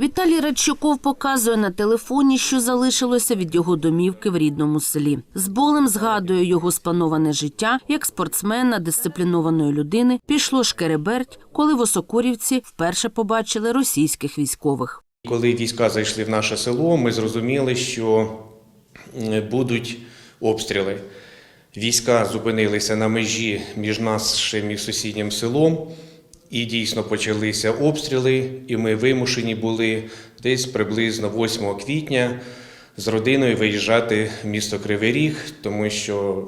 Віталій Радчуков показує на телефоні, що залишилося від його домівки в рідному селі. З болем згадує його сплановане життя як спортсмена, дисциплінованої людини. Пішло шкереберть, коли в Осокорівці вперше побачили російських військових. Коли війська зайшли в наше село, ми зрозуміли, що будуть обстріли. Війська зупинилися на межі між нашим і сусіднім селом, і дійсно почалися обстріли, і ми вимушені були десь приблизно 8 квітня з родиною виїжджати в місто Кривий Ріг, тому що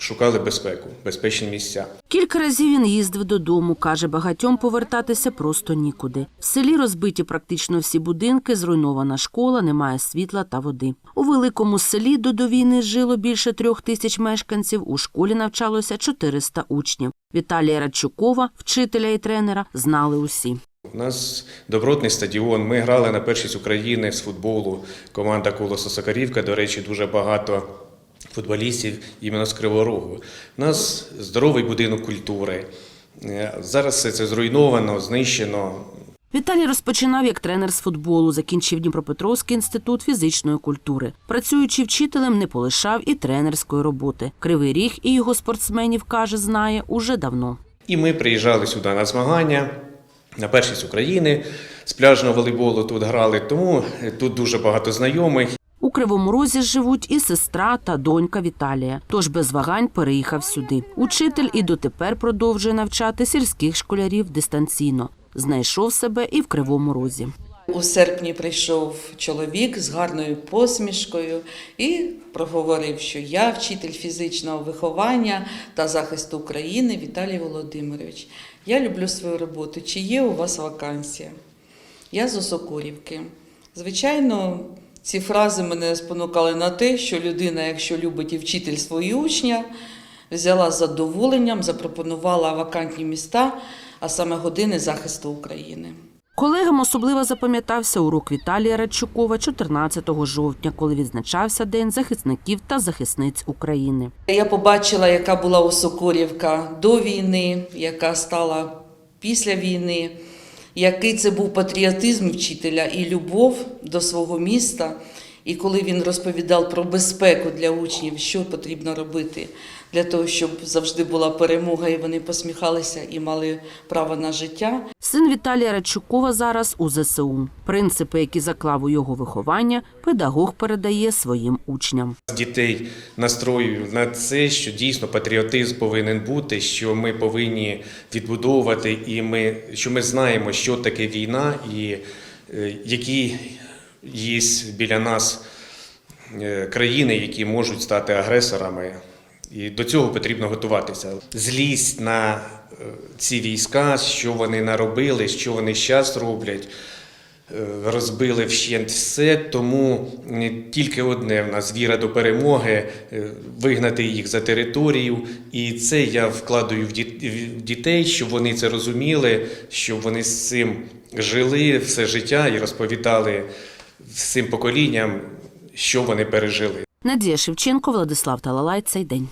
шукали безпеку, безпечні місця. Кілька разів він їздив додому. каже, багатьом повертатися просто нікуди. В селі розбиті практично всі будинки, зруйнована школа, немає світла та води. У великому селі до до війни жило більше трьох тисяч мешканців. У школі навчалося 400 учнів. Віталія Радчукова, вчителя і тренера, знали усі. У нас добротний стадіон. Ми грали на першість України з футболу. Команда Колосо Сокарівка, до речі, дуже багато футболістів іменно з Кривого Рогу. У нас здоровий будинок культури. Е, Зараз все це зруйновано, знищено. Віталій розпочинав як тренер з футболу, закінчив Дніпропетровський інститут фізичної культури. Працюючи вчителем, не полишав і тренерської роботи. Кривий ріг і його спортсменів каже, знає уже давно. І ми приїжджали сюди на змагання, на першість України з пляжного волейболу тут грали, тому тут дуже багато знайомих. У Кривому Розі живуть і сестра та донька Віталія. Тож без вагань переїхав сюди. Учитель і дотепер продовжує навчати сільських школярів дистанційно. Знайшов себе і в Кривому Розі. У серпні прийшов чоловік з гарною посмішкою і проговорив, що я вчитель фізичного виховання та захисту України Віталій Володимирович. Я люблю свою роботу. Чи є у вас вакансія? Я з Осокорівки. Звичайно, ці фрази мене спонукали на те, що людина, якщо любить і вчитель свої учня, взяла з задоволенням, запропонувала вакантні міста, а саме години захисту України. Колегам особливо запам'ятався урок Віталія Радчукова 14 жовтня, коли відзначався День захисників та захисниць України. Я побачила, яка була Осокорівка до війни, яка стала після війни, який це був патріотизм вчителя і любов до свого міста. І коли він розповідав про безпеку для учнів, що потрібно робити для того, щоб завжди була перемога, і вони посміхалися і мали право на життя. Син Віталія Радчукова зараз у ЗСУ. Принципи, які заклав у його виховання, педагог передає своїм учням. Дітей настрою на це, що дійсно патріотизм повинен бути, що ми повинні відбудовувати, і ми, що ми знаємо, що таке війна, і е, які є біля нас е, країни, які можуть стати агресорами. І до цього потрібно готуватися. Злість на е, ці війська, що вони наробили, що вони зараз роблять. Е, розбили вщент все, тому тільки одне в нас віра до перемоги, вигнати їх за територію. І це я вкладаю в дітей, щоб вони це розуміли, щоб вони з цим жили все життя і розповідали всім поколінням, що вони пережили. Надія Шевченко, Владислав Талалай. Цей день.